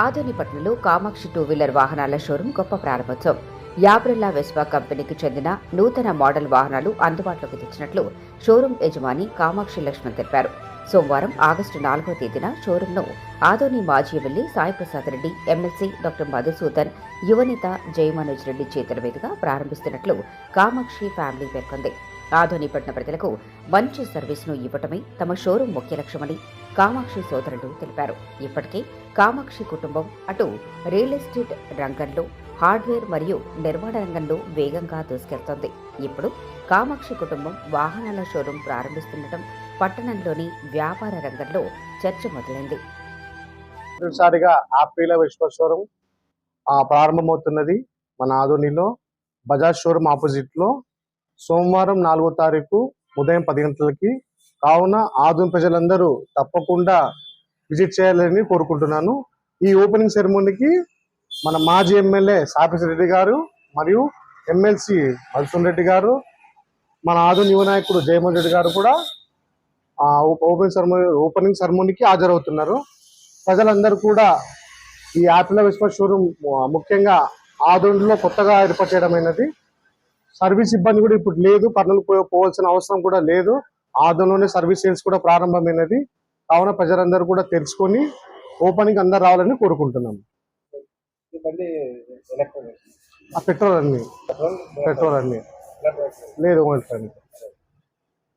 ఆదోనిపట్నంలో Kamakshi two wheeler వాహనాల showroom గొప్ప ప్రారంభోత్సవం. యాబ్రెల్లా వెస్పా కంపెనీకి చెందిన నూతన మోడల్ వాహనాలు అందుబాటులోకి తెచ్చినట్లు షోరూం యజమాని కామాక్షి లక్ష్మణ్ తెలిపారు. సోమవారం ఆగస్టు నాలుగో తేదీన షోరూంను ఆదోని మాజీ MLA Saiprasad Reddy MLC doctor Madhusudan యువనేత జయమనోజ్ రెడ్డి చేతుల మీదుగా ప్రారంభిస్తున్నట్లు కామాక్షి ఫ్యామిలీ పేర్కొంది. ఆధోనిపట్న ప్రజలకు మంచి సర్వీసును ఇవ్వటమే తమ షోరూం ముఖ్య లక్ష్యమని కామాక్షి సోదరులు తెలిపారు. ఇప్పటికే కామాక్షి కుటుంబం అటు రియల్ ఎస్టేట్ రంగంలో హార్డ్వేర్ మరియు నిర్మాణ రంగంలో వేగంగా దూసుకెళ్తోంది. ఇప్పుడు కామాక్షి కుటుంబం వాహనాల షోరూం ప్రారంభిస్తుండటం పట్టణంలోని వ్యాపార రంగంలో చర్చ మొదలైంది. మొదటిసారిగా ఆపిల విశ్వేశ్వరం ఆ, ప్రారంభమవుతున్నది మన ఆధునిలో బజాజ్ షోరూమ్ ఆపోజిట్లో సోమవారం నాలుగో తారీఖు ఉదయం పది గంటలకి. కావున ఆదోని ప్రజలందరూ తప్పకుండా విజిట్ చేయాలని కోరుకుంటున్నాను. ఈ ఓపెనింగ్ సెరమోనీకి మన మాజీ ఎమ్మెల్యే సాపిసి రెడ్డి గారు మరియు ఎమ్మెల్సీ మధుసూన్ రెడ్డి గారు మన ఆదు యువ నాయకుడు జయమోహన్ రెడ్డి గారు కూడా ఆ, ఓపెనింగ్ సెరమోనీ ఓపెనింగ్ సెరమోనీకి హాజరవుతున్నారు. ప్రజలందరూ కూడా ఈ యాపిల్ విశ్వ షోరూమ్ ముఖ్యంగా ఆదోనిలో కొత్తగా ఏర్పాటు చేయడమైనది. సర్వీస్ ఇబ్బంది కూడా ఇప్పుడు లేదు. కర్నూలు పో పోవాల్సిన అవసరం కూడా లేదు. ఆదోనిలోనే సర్వీస్ సేల్స్ కూడా ప్రారంభమైనది. కావున ప్రజలందరూ కూడా తెలుసుకొని ఓపెనింగ్ అందరు రావాలని కోరుకుంటున్నాం పెట్రోల్ అన్ని. పెట్రోల్ అన్ని. లేదు